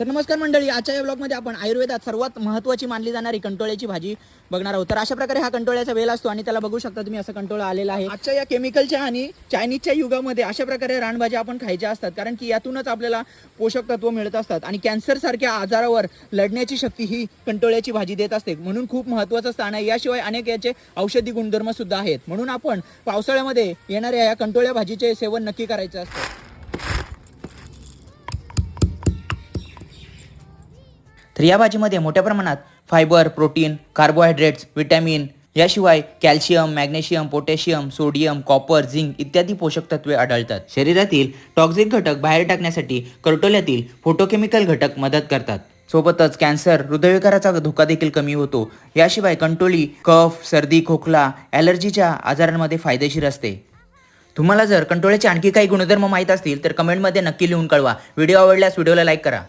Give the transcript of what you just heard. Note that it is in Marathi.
तर नमस्कार मंडळी आजच्या या ब्लॉगमध्ये आपण आयुर्वेदात सर्वात महत्त्वाची मानली जाणारी कंटोळ्याची भाजी बघणार आहोत. तर अशा प्रकारे हा कंटोळ्याचा वेल असतो आणि त्याला बघू शकता तुम्ही असं कंटोळा आलेला आहे. आजच्या या केमिकलच्या आणि चायनीजच्या युगामध्ये अशा प्रकारे रानभाज्या आपण खायच्या असतात कारण की यातूनच आपल्याला पोषक तत्व मिळत असतात आणि कॅन्सर सारख्या आजारावर लढण्याची शक्ती ही कंटोळ्याची भाजी देत असते. म्हणून खूप महत्त्वाचं स्थान आहे. याशिवाय अनेक याचे औषधी गुणधर्म सुद्धा आहेत. म्हणून आपण पावसाळ्यामध्ये येणाऱ्या या कंटोळ्या भाजीचे सेवन नक्की करायचं असतं. तर या भाजीमध्ये मोठ्या प्रमाणात फायबर प्रोटीन कार्बोहायड्रेट्स विटॅमिन याशिवाय calcium magnesium potassium sodium copper zinc इत्यादी पोषक तत्वे आढळतात. शरीरातील टॉक्झिक घटक बाहेर टाकण्यासाठी कर्टोल्यातील फोटोकेमिकल घटक मदत करतात. सोबतच कॅन्सर हृदयविकाराचा धोका देखील कमी होतो. याशिवाय कंटोली कफ सर्दी खोकला ॲलर्जीच्या आजारांमध्ये फायदेशीर असते. तुम्हाला जर कंटोळ्याचे आणखी काही गुणधर्म माहीत असतील तर कमेंटमध्ये नक्की लिहून कळवा. व्हिडिओ आवडल्यास व्हिडिओला लाईक करा.